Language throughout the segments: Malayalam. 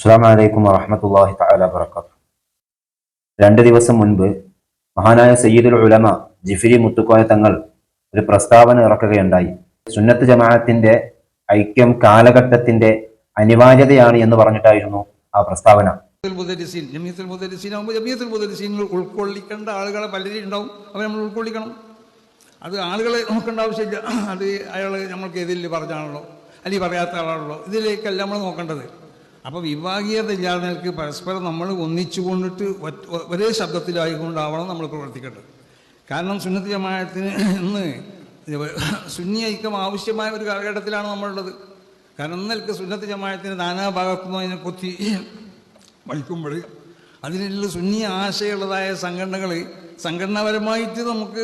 അസ്സാം വലൈക്കും വറഹമത്തല്ലാഹി തആല വബറകാതുഹു. രണ്ട് ദിവസം മുൻപ് മഹാനായ സയ്യിദുൽ ഉലമ ജിഫിരി മുത്തുക്കോയ തങ്ങൾ ഒരു പ്രസ്താവന ഇറക്കുകയുണ്ടായി. സുന്നത്ത് ജമാഅത്തിന്റെ ഐക്യം കാലഘട്ടത്തിന്റെ അനിവാര്യതയാണ് എന്ന് പറഞ്ഞിട്ടായിരുന്നു ആ പ്രസ്താവന. ഉൾക്കൊള്ളിക്കേണ്ട ആളുകളെ പലരും ഉണ്ടാവും. അവർ നമ്മൾ ഉൾക്കൊള്ളിക്കണം. അത് ആളുകളെ നോക്കേണ്ട ആവശ്യമില്ല അത് അയാൾ നമ്മൾക്ക് എതിരിൽ പറഞ്ഞാണല്ലോ അല്ലെങ്കിൽ പറയാത്ത ആളാണല്ലോ. ഇതിലേക്കല്ല നമ്മൾ നോക്കേണ്ടത്. അപ്പോൾ വിഭാഗീയത ഇല്ലാതെ നിലയ്ക്ക് പരസ്പരം നമ്മൾ ഒന്നിച്ചു കൊണ്ടിട്ട് ഒരേ ശബ്ദത്തിലായിക്കൊണ്ടാവണം നമ്മൾ പ്രവർത്തിക്കേണ്ടത്. കാരണം സുന്നത്ത് ജമായത്തിന് ഇന്ന് സുന്നി ഐക്യം ആവശ്യമായ ഒരു കാലഘട്ടത്തിലാണ് നമ്മളുള്ളത്. കാരണം ഇന്നൽക്ക് സുന്നത്ത് ജമായത്തിന് നാനാഭാഗത്തുനിന്ന് അതിനെ കൊത്തി വലിക്കുമ്പോൾ അതിനുള്ള സുന്നി ആശയമുള്ളതായ സംഘടനകൾ സംഘടനാപരമായിട്ട് നമുക്ക്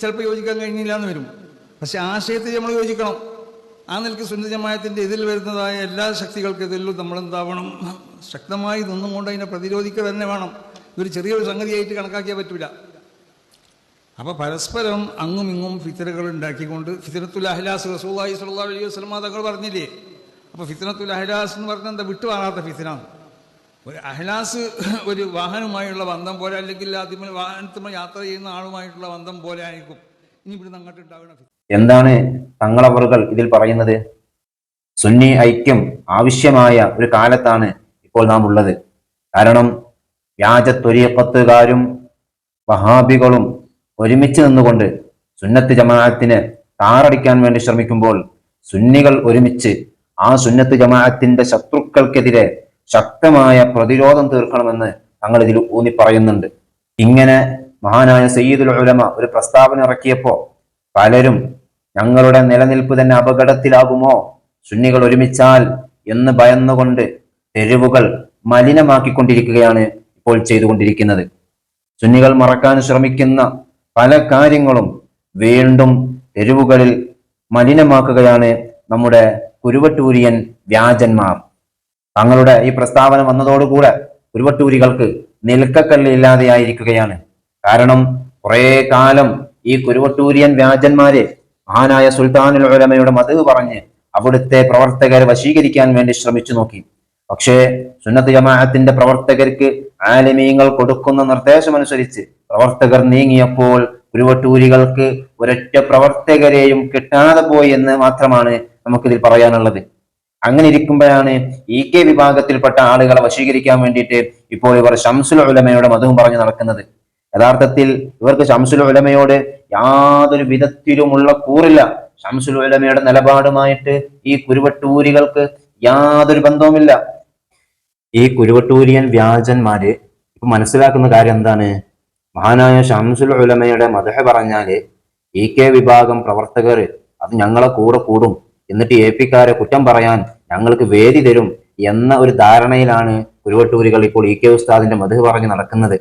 ചിലപ്പോൾ യോജിക്കാൻ കഴിഞ്ഞില്ല എന്ന് വരും. പക്ഷെ ആശയത്തിൽ നമ്മൾ യോജിക്കണം. ആ നിലയ്ക്ക് സുന്നി ഇതിൽ വരുന്നതായ എല്ലാ ശക്തികൾക്കും നമ്മൾ എന്താവണം ശക്തമായി നിന്നുകൊണ്ട് അതിനെ പ്രതിരോധിക്കുക തന്നെ വേണം. ഇതൊരു ചെറിയൊരു സംഗതിയായിട്ട് കണക്കാക്കിയാൽ പറ്റില്ല അപ്പോൾ പരസ്പരം അങ്ങും ഇങ്ങും ഫിത്തരകൾ ഉണ്ടാക്കിക്കൊണ്ട് ഫിത്തനത്തുൽ അഹ്ലാസ് റസൂലി സ്വല്ലല്ലാഹു അലൈഹി വസല്ലമ തങ്ങൾ പറഞ്ഞില്ലേ? അപ്പോൾ ഫിത്തനത്തുൽ അഹ്ലാസ് എന്ന് പറഞ്ഞാൽ എന്താ? വിട്ടുമാറാത്ത ഫിത്തനാണ് ഒരു അഹ്ലാസ് ഒരു വാഹനവുമായുള്ള ബന്ധം പോലെ അല്ലെങ്കിൽ അതിമ വാഹനത്തിന് യാത്ര ചെയ്യുന്ന ആളുമായിട്ടുള്ള ബന്ധം പോലെ ആയിരിക്കും. ഇനി ഇവിടുന്ന് അങ്ങോട്ട് ഉണ്ടാകുന്ന ഫിത്തന. എന്താണ് തങ്ങളവറുകൾ ഇതിൽ പറയുന്നത്? സുന്നി ഐക്യം ആവശ്യമായ ഒരു കാലത്താണ് ഇപ്പോൾ നാം ഉള്ളത്. കാരണം വ്യാജ ത്വരീക്കത്തുകാരും വഹാബികളും ഒരുമിച്ച് നിന്നുകൊണ്ട് സുന്നത്ത് ജമാഅത്തിന് താറടിക്കാൻ വേണ്ടി ശ്രമിക്കുമ്പോൾ സുന്നികൾ ഒരുമിച്ച് ആ സുന്നത്ത് ജമാഅത്തിന്റെ ശത്രുക്കൾക്കെതിരെ ശക്തമായ പ്രതിരോധം തീർക്കണമെന്ന് തങ്ങൾ ഇതിൽ ഊന്നി പറയുന്നുണ്ട് ഇങ്ങനെ മഹാനായ സയ്യിദുൽ ഉലമ ഒരു പ്രസ്താവന ഇറക്കിയപ്പോ പലരും ഞങ്ങളുടെ നിലനിൽപ്പ് തന്നെ അപകടത്തിലാകുമോ? സുന്നികൾ ഒരുമിച്ചാൽ എന്ന് ഭയന്നുകൊണ്ട് തെരുവുകൾ മലിനമാക്കിക്കൊണ്ടിരിക്കുകയാണ് ഇപ്പോൾ ചെയ്തുകൊണ്ടിരിക്കുന്നത്. സുന്നികൾ മറക്കാൻ ശ്രമിക്കുന്ന പല കാര്യങ്ങളും വീണ്ടും തെരുവുകളിൽ മലിനമാക്കുകയാണ് നമ്മുടെ കുരുവട്ടൂരിയൻ വ്യാജന്മാർ. തങ്ങളുടെ ഈ പ്രസ്താവന വന്നതോടുകൂടെ കുരുവട്ടൂരികൾക്ക് നിൽക്കക്കല്ല് ഇല്ലാതെയായിരിക്കുകയാണ്. കാരണം കുറേ കാലം ഈ കുരുവട്ടൂരിയൻ വ്യാജന്മാരെ മഹാനായ സുൽത്താനുൽ ഉലമയുടെ മതവ് പറഞ്ഞ് അവിടുത്തെ പ്രവർത്തകരെ വശീകരിക്കാൻ വേണ്ടി ശ്രമിച്ചു നോക്കി. പക്ഷേ സുന്നത്ത് ജമാഅത്തിന്റെ പ്രവർത്തകർക്ക് ആലിമീങ്ങൾ കൊടുക്കുന്ന നിർദ്ദേശമനുസരിച്ച് പ്രവർത്തകർ നീങ്ങിയപ്പോൾ കുരുവട്ടൂരികൾക്ക് ഒരൊറ്റ പ്രവർത്തകരെയും കിട്ടാതെ പോയി എന്ന് മാത്രമാണ് നമുക്കിതിൽ പറയാനുള്ളത്. അങ്ങനെ ഇരിക്കുമ്പോഴാണ് ഇ കെ വിഭാഗത്തിൽപ്പെട്ട ആളുകളെ വശീകരിക്കാൻ വേണ്ടിയിട്ട് ഇപ്പോൾ ഇവർ ഷംസുൽ ഉലമയുടെ മതവും പറഞ്ഞു നടക്കുന്നത്. യഥാർത്ഥത്തിൽ ഇവർക്ക് ഷംസുൽ ഉലമയോട് യാതൊരു വിധത്തിലുമുള്ള കൂറില്ല. ഷംസുൽ ഉലമയുടെ നിലപാടുമായിട്ട് ഈ കുരുവട്ടൂരികൾക്ക് യാതൊരു ബന്ധവുമില്ല. ഈ കുരുവട്ടൂരിയൻ വ്യാജന്മാര് ഇപ്പൊ മനസ്സിലാക്കുന്ന കാര്യം എന്താണ്? മഹാനായ ഷംസുൽ ഉലമയുടെ മതഹ പറഞ്ഞാൽ ഇ കെ വിഭാഗം പ്രവർത്തകർ അത് ഞങ്ങളെ കൂടെ കൂടും. എന്നിട്ട് എ പിക്കാരെ കുറ്റം പറയാൻ ഞങ്ങൾക്ക് വേദി തരും എന്ന ഒരു ധാരണയിലാണ് കുരുവട്ടൂരികൾ ഇപ്പോൾ ഇ കെ ഉസ്താദിന്റെ മധു പറഞ്ഞ് നടക്കുന്നത്.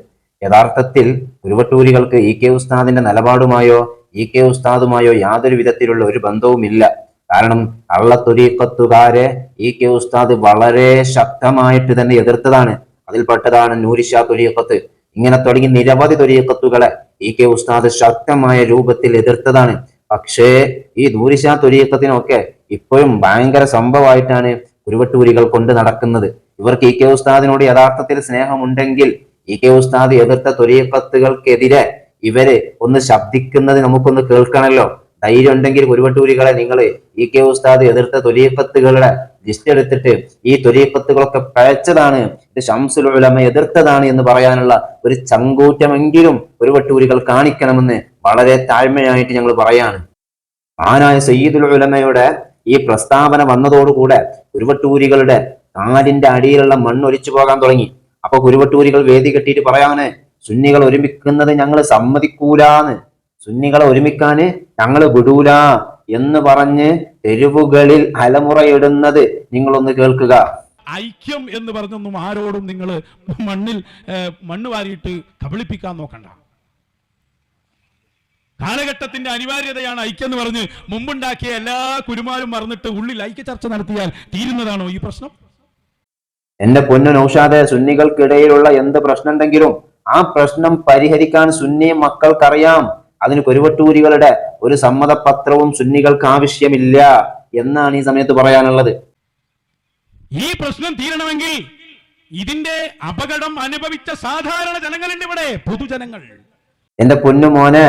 യഥാർത്ഥത്തിൽ ഉരുവട്ടൂരികൾക്ക് ഇ കെ ഉസ്താദിന്റെ നിലപാടുമായോ ഇ കെ ഉസ്താദുമായോ യാതൊരു വിധത്തിലുള്ള ഒരു ബന്ധവുമില്ല. കാരണം കള്ളത്തൊരീക്കത്തുകാരെ ഇ കെ ഉസ്താദ് വളരെ ശക്തമായിട്ട് തന്നെ എതിർത്തതാണ്. അതിൽപ്പെട്ടതാണ് നൂരിഷാ തൊരീക്കത്ത് ഇങ്ങനെ തുടങ്ങി നിരവധി തൊരീക്കത്തുകളെ ഇ കെ ഉസ്താദ് ശക്തമായ രൂപത്തിൽ എതിർത്തതാണ്. പക്ഷേ ഈ നൂരിഷാ തൊരീക്കത്തിനൊക്കെ ഇപ്പോഴും ഭയങ്കര സംഭവമായിട്ടാണ് കുരുവട്ടൂരികൾ കൊണ്ട് നടക്കുന്നത്. ഇവർക്ക് ഇ കെ ഉസ്താദിനോട് യഥാർത്ഥത്തിൽ സ്നേഹമുണ്ടെങ്കിൽ ഇ കെ ഉസ്താദ് എതിർത്ത തൊരീക്കത്തുകൾക്കെതിരെ ഇവർ ഒന്ന് ശബ്ദിക്കുന്നത് നമുക്കൊന്ന് കേൾക്കണല്ലോ. ധൈര്യം ഉണ്ടെങ്കിൽ കുരുവട്ടൂരികളെ നിങ്ങൾ ഇ കെ ഉസ്താദ് എതിർത്ത തൊലീക്കത്തുകളുടെ ലിസ്റ്റ് എടുത്തിട്ട് ഈ തൊലീക്കത്തുകളൊക്കെ പഴച്ചതാണ് ഇത് ഷംസുൽ ഉലമ എതിർത്തതാണ് എന്ന് പറയാനുള്ള ഒരു ചങ്കൂറ്റമെങ്കിലും കുരുവട്ടൂരികൾ കാണിക്കണമെന്ന് വളരെ താഴ്മയായിട്ട് ഞങ്ങൾ പറയാണ്. ആനായ സയ്യിദുൽ ഉലമയുടെ ഈ പ്രസ്താവന വന്നതോടുകൂടെ കുരുവട്ടൂരികളുടെ കാലിന്റെ അടിയിലുള്ള മണ്ണ് ഒലിച്ചു പോകാൻ തുടങ്ങി. അപ്പൊ കുരുവട്ടൂരികൾ വേദി കെട്ടിയിട്ട് പറയാന് സുന്നികൾ ഒരുമിക്കുന്നത് ഞങ്ങൾ സമ്മതിക്കൂലാന്ന്. സുന്നികളെ ഒരുമിക്കാന് ഞങ്ങൾ വിടൂല എന്ന് പറഞ്ഞ് തെരുവുകളിൽ അലമുറയിടുന്നത് നിങ്ങളൊന്ന് കേൾക്കുക. ഐക്യം എന്ന് പറഞ്ഞൊന്നും ആരോടും നിങ്ങൾ മണ്ണിൽ മണ്ണ് വാരിയിട്ട് കബളിപ്പിക്കാൻ നോക്കണ്ട. കാലഘട്ടത്തിന്റെ അനിവാര്യതയാണ് ഐക്യം എന്ന് പറഞ്ഞ് മുമ്പുണ്ടാക്കിയ എല്ലാ കുരുമാരും മറന്നിട്ട് ഉള്ളിൽ ഐക്യ ചർച്ച നടത്തിയാൽ തീരുന്നതാണോ ഈ പ്രശ്നം? എന്റെ പൊന്നു നൌഷാദെ സുന്നികൾക്കിടയിലുള്ള എന്ത് പ്രശ്നമുണ്ടെങ്കിലും ആ പ്രശ്നം പരിഹരിക്കാൻ സുന്നി മക്കൾക്കറിയാം. അതിന് കുരുവട്ടൂരികളുടെ ഒരു സമ്മതപത്രവും സുന്നികൾക്ക് ആവശ്യമില്ല എന്നാണ് ഈ സമയത്ത് പറയാനുള്ളത്. ഈ പ്രശ്നം തീരണമെങ്കിൽ ഇതിന്റെ അപകടം അനുഭവിച്ച സാധാരണ ജനങ്ങളുണ്ട് ഇവിടെ പൊതുജനങ്ങൾ. എന്റെ പൊന്നു മോനെ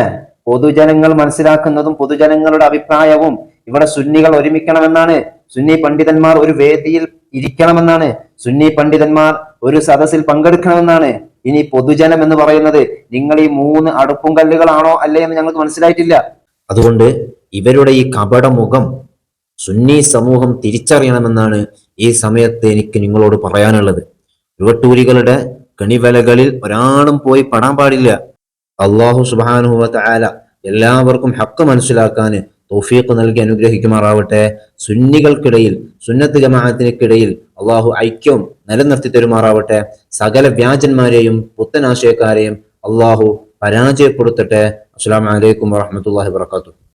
പൊതുജനങ്ങൾ മനസ്സിലാക്കുന്നതും പൊതുജനങ്ങളുടെ അഭിപ്രായവും ഇവിടെ സുന്നികൾ ഒരുമിക്കണമെന്നാണ്. സുന്നി പണ്ഡിതന്മാർ ഒരു വേദിയിൽ ഇരിക്കണമെന്നാണ് സുന്നി പണ്ഡിതന്മാർ ഒരു സദസ്സിൽ പങ്കെടുക്കണമെന്നാണ് ഇനി പൊതുജനം എന്ന് പറയുന്നത്. നിങ്ങൾ ഈ മൂന്ന് അടുപ്പും കല്ലുകളാണോ അല്ലേ എന്ന് ഞങ്ങൾക്ക് മനസ്സിലായിട്ടില്ല. അതുകൊണ്ട് ഇവരുടെ ഈ കപടമുഖം സുന്നി സമൂഹം തിരിച്ചറിയണമെന്നാണ് ഈ സമയത്ത് എനിക്ക് നിങ്ങളോട് പറയാനുള്ളത്. യുവട്ടൂരികളുടെ കണിവലകളിൽ ഒരാളും പോയി പെടാൻ പാടില്ല. അള്ളാഹു സുബാനുഹുവ എല്ലാവർക്കും ഹക്ക് മനസ്സിലാക്കാൻ തൗഫീഖ് നൽകി അനുഗ്രഹിക്കുമാറാവട്ടെ. സുന്നികൾക്കിടയിൽ സുന്നത്ത് ജമാഅത്തിനിടയിൽ അള്ളാഹു ഐക്യവും നിലനിർത്തി തരുമാറാവട്ടെ. സകല വ്യാജന്മാരെയും പുത്തനാശയക്കാരെയും അള്ളാഹു പരാജയപ്പെടുത്തട്ടെ. അസ്സാം വലൈക്കും വാഹമത്തല്ലാഹി വാത്തു